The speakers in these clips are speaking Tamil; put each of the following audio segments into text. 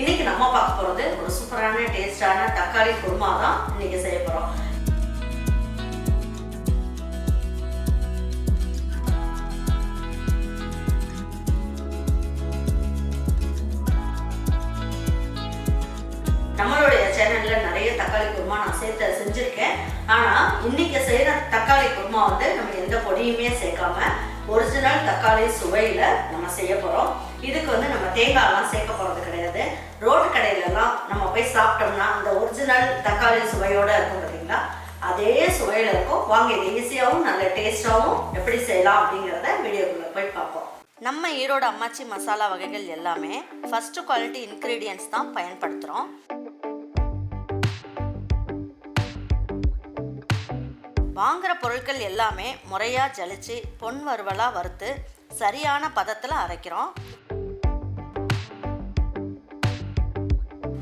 இன்னைக்கு நம்ம பார்க்க போகிறது ஒரு சூப்பரான டேஸ்டான தக்காளி குருமா தான் இன்னைக்கு செய்ய போகிறோம் நம்மளுடைய சேனல்ல நிறைய தக்காளி குருமா நான் சேர்த்து செஞ்சிருக்கேன். ஆனா இன்னைக்கு செய்யற தக்காளி குருமா வந்து நம்ம எந்த பொடியுமே சேர்க்காம ஒரிஜினல் தக்காளி சுவையில நம்ம செய்ய போறோம். இதுக்கு வந்து நம்ம தேங்காய்லாம் சேர்க்க போகிறது கிடையாது. ரோட்டு கடையிலலாம் நம்ம போய் சாப்பிட்டோம்னா அந்த ஒரிஜினல் தக்காளி சுவையோடு இருக்கும் பார்த்தீங்களா அதே சுவையில் இருக்கும். வாங்க இது ஈஸியாகவும் நல்ல டேஸ்டாகவும் எப்படி செய்யலாம் அப்படிங்கிறத வீடியோக்குள்ளே போய் பார்ப்போம். நம்ம ஈரோடு அம்மாச்சி மசாலா வகைகள் எல்லாமே ஃபஸ்ட்டு குவாலிட்டி இன்க்ரீடியன்ஸ் தான் பயன்படுத்துகிறோம் வாங்குகிற பொருட்கள் எல்லாமே முறையாக ஜலிச்சு பொன் வறுவலாக வறுத்து சரியான பதத்தில் அரைக்கிறோம்.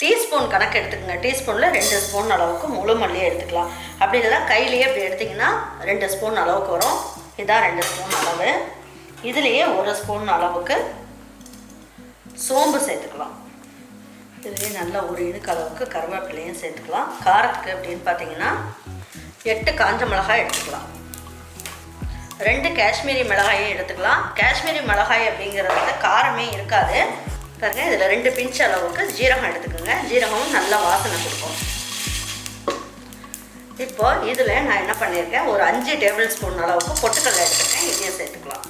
டீஸ்பூன் கணக்கு எடுத்துக்கோங்க. டீஸ்பூனில் ரெண்டு ஸ்பூன் அளவுக்கு முழு மல்லியை எடுத்துக்கலாம். அப்படி இல்லைனா கையிலேயே அப்படி எடுத்திங்கன்னா ரெண்டு ஸ்பூன் அளவுக்கு வரும். இதான் ரெண்டு ஸ்பூன் அளவு. இதுலேயே ஒரு ஸ்பூன் அளவுக்கு சோம்பு சேர்த்துக்கலாம். இதுலேயே நல்லா ஒரு இனுக்கு அளவுக்கு கருவேப்பிலையும் சேர்த்துக்கலாம். காரத்துக்கு அப்படின்னு பார்த்தீங்கன்னா எட்டு காஞ்ச மிளகாய் எடுத்துக்கலாம். ரெண்டு காஷ்மீரி மிளகாயும் எடுத்துக்கலாம். காஷ்மீரி மிளகாய் அப்படிங்கிறது காரமே இருக்காது. பாருங்கள் இதில் ரெண்டு பிஞ்ச் அளவுக்கு ஜீரகம் எடுத்துக்கோங்க. ஜீரகமும் நல்லா வாசனை கொடுக்கும். இப்போ இதில் நான் என்ன பண்ணியிருக்கேன் ஒரு அஞ்சு டேபிள் ஸ்பூன் அளவுக்கு பொட்டுக்கடலை எடுத்துக்கேன். இதையும் சேர்த்துக்கலாம்.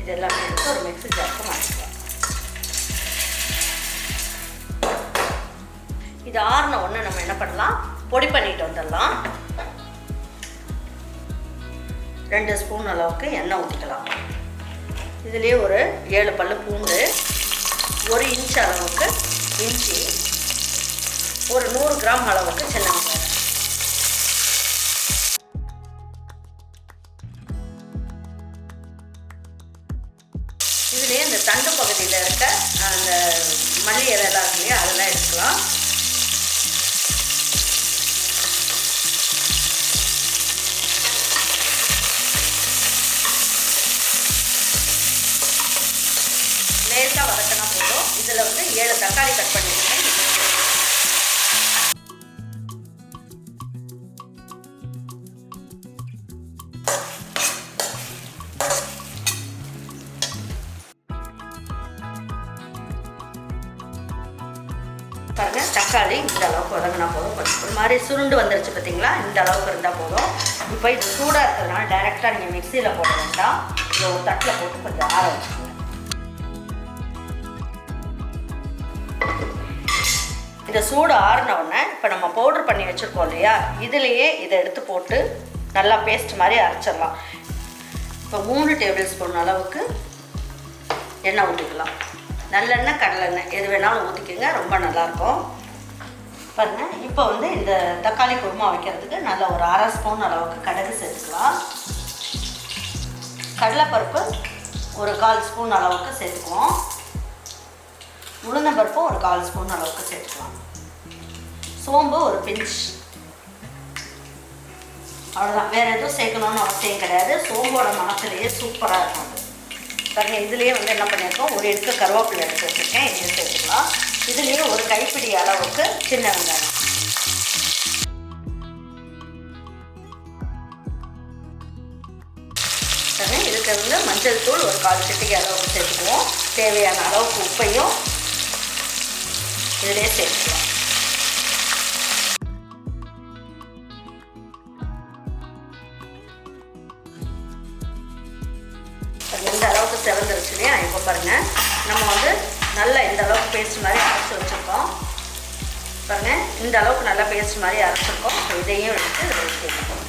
இது எல்லாமே எடுத்து ஒரு மிக்ஸி ஜாருக்கு மாற்றிக்கலாம். இது ஆறின ஒன்று நம்ம என்ன பண்ணலாம்? பொடி பண்ணிட்டு வந்துடலாம். ரெண்டு ஸ்பூன் அளவுக்கு எண்ணெய் ஊற்றிக்கலாம் இதுலேயே ஒரு ஏழு பல்லு பூண்டு ஒரு இன்ச் அளவுக்கு இஞ்சி ஒரு நூறு கிராம் அளவுக்கு சின்ன வெங்காயம். இதுலேயே இந்த தண்டு பகுதியில் இருக்க அந்த மல்லி எல்லாம் இருக்கு இல்லையா அதெல்லாம் எடுத்துக்கலாம். இதில் வந்து ஏழு தக்காளி கட் பண்ணியிருக்கேன். பாருங்கள் தக்காளி இந்த அளவுக்கு உதங்கினா போதும். கொஞ்சம் ஒரு மாதிரி சுருண்டு வந்துருச்சு பார்த்தீங்களா? இந்த அளவுக்கு இருந்தால் போதும். இப்போ இது சூடாக இருக்கிறதுனால டைரெக்டாக நீங்கள் மிக்சியில் போட வேண்டாம். இதை ஒரு தட்டில் போட்டு கொஞ்சம் ஆற வச்சுக்கோங்க. இந்த சூடு ஆறின உடனே இப்போ நம்ம பவுட்ரு பண்ணி வச்சுருக்கோம் இல்லையா? இதுலேயே இதை எடுத்து போட்டு நல்லா பேஸ்ட் மாதிரி அரைச்சிடலாம். இப்போ மூணு டேபிள் ஸ்பூன் அளவுக்கு எண்ணெய் ஊற்றிக்கலாம் நல்லெண்ணெய் கடலெண்ணெய் எது வேணாலும் ஊற்றிக்கோங்க ரொம்ப நல்லாயிருக்கும். பாருங்க இப்போ வந்து இந்த தக்காளி குருமா வைக்கிறதுக்கு நல்ல ஒரு அரை ஸ்பூன் அளவுக்கு கடுகு சேர்த்துக்கலாம். கடலைப்பருப்பு ஒரு கால் ஸ்பூன் அளவுக்கு சேர்த்துக்குவோம். உளுந்தம்பருப்பு ஒரு கால் ஸ்பூன் அளவுக்கு சேர்த்துக்கலாம். சோம்பு ஒரு பிஞ்ச். அவ்வளோதான் வேறு எதுவும் சேர்க்கணும்னு அவசியம் கிடையாது. சோம்போட மனத்துலேயே சூப்பராக இருக்கும் அது. இதுலேயே வந்து என்ன பண்ணியிருக்கோம்? ஒரு எடுக்க கருவேப்பிலை எடுத்து வச்சுருக்கேன். இதையும் சேர்த்துக்கலாம். இதுலேயே ஒரு கைப்பிடி அளவுக்கு சின்ன வெங்காயம். இதுக்கு வந்து மஞ்சள் தூள் ஒரு கால் சிட்டிக்கு அளவுக்கு சேர்த்துக்குவோம். தேவையான அளவுக்கு உப்பையும் இதிலே சேர்த்துக்கலாம் இந்த அளவுக்கு செவந்துருச்சு இல்லையா இப்போ பாருங்க நம்ம வந்து நல்லா இந்த அளவுக்கு பேஸ்ட் மாதிரி அரைச்சி வச்சுருக்கோம். பாருங்க இந்த அளவுக்கு நல்லா பேஸ்ட் மாதிரி அரைச்சிருக்கோம். இதையும் எடுத்து இதில் சேர்த்துக்கோம்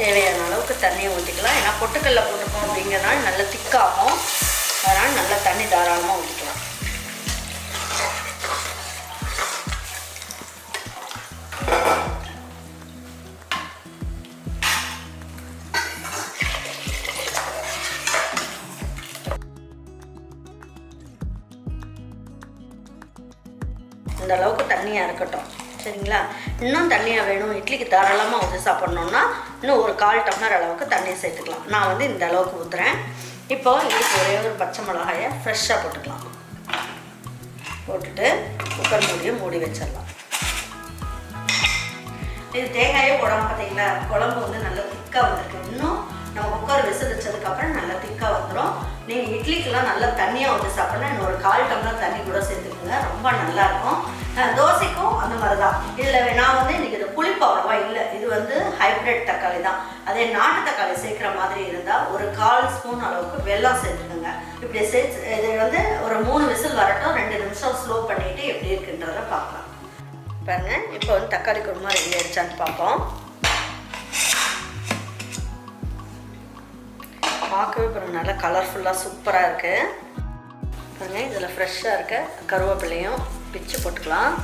தேவையான அளவுக்கு தண்ணியை ஊற்றிக்கலாம் ஏன்னா பொட்டுக்கல்ல போட்டுப்போம் அப்படிங்கிறனால நல்ல திக்காகும். அதனால் நல்லா தண்ணி தாராளமாக ஊற்றிக்கலாம் இந்த அளவுக்கு தண்ணியாக இருக்கட்டும். சரிங்களா? இன்னும் தண்ணியாக வேணும். இட்லிக்கு தாராளமாக ஊற்றி சாப்பிட்ணுன்னா இன்னும் ஒரு கால் டம்ளர் அளவுக்கு தண்ணியை சேர்த்துக்கலாம். நான் வந்து இந்த அளவுக்கு ஊற்றுறேன் இப்போ இதுக்கு ஒரே ஒரு பச்சை மிளகாயை ஃப்ரெஷ்ஷாக போட்டுக்கலாம். போட்டுட்டு குக்கர் மூடியை மூடி வச்சிடலாம். இது தேங்காயே உடம்பு பார்த்தீங்களா குழம்பு வந்து நல்லா திக்காக வந்திருக்கு. இன்னும் நம்ம குக்கர் விசில் வச்சதுக்கப்புறம் நல்லா திக்காக வந்துடும் நீங்கள் இட்லிக்கெல்லாம் நல்லா தண்ணியாக ஊற்றி சாப்பிட்னா இன்னொரு கால் டம்ளர் தண்ணி கூட சேர்த்துக்கோங்க. ரொம்ப நல்லாயிருக்கும் தோசைக்கும் அந்த மாதிரி தான் இதில் நான் வந்து இன்றைக்கி இது புளிப்பு அவ்வளோவா இல்லை. இது வந்து ஹைப்ரிட் தக்காளி தான். அதே நாட்டு தக்காளி சேர்க்குற மாதிரி இருந்தால் ஒரு கால் ஸ்பூன் அளவுக்கு வெல்லம் சேர்த்துக்கோங்க. இப்படி சேர்த்து இது வந்து ஒரு மூணு விசில் வரட்டும். ரெண்டு நிமிஷம் ஸ்லோ பண்ணிவிட்டு எப்படி இருக்குன்றதை பார்க்கலாம். பாருங்க இப்போ வந்து தக்காளி குருமா ரெடி ஆயிடுச்சான்னு பார்ப்போம். பார்க்கவே பாருங்க நல்லா கலர்ஃபுல்லாக சூப்பராக இருக்குது பாருங்க இதில் ஃப்ரெஷ்ஷாக இருக்க கருவேப்பிலையும் பிச்சு போட்டுக்கலாம்.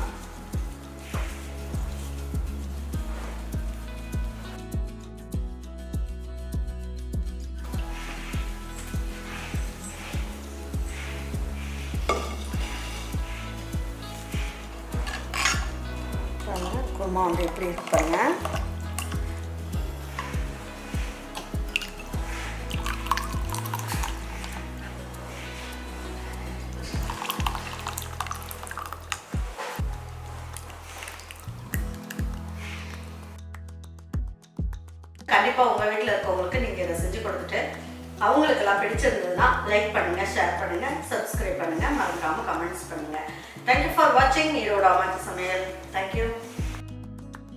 குருமா வந்து எப்படி இருக்கு பாருங்க. கண்டிப்பாக உங்கள் வீட்டில் இருக்கவங்களுக்கு நீங்கள் இதை செஞ்சு கொடுத்துட்டு அவங்களுக்கெல்லாம் பிடிச்சிருந்ததுன்னா லைக் பண்ணுங்கள் ஷேர் பண்ணுங்கள் சப்ஸ்கிரைப் பண்ணுங்கள் மறக்காமல் கமெண்ட்ஸ் பண்ணுங்கள் தேங்க்யூ ஃபார் வாட்சிங் ஈரோட அம்மாச்சி சமையல். தேங்க்யூ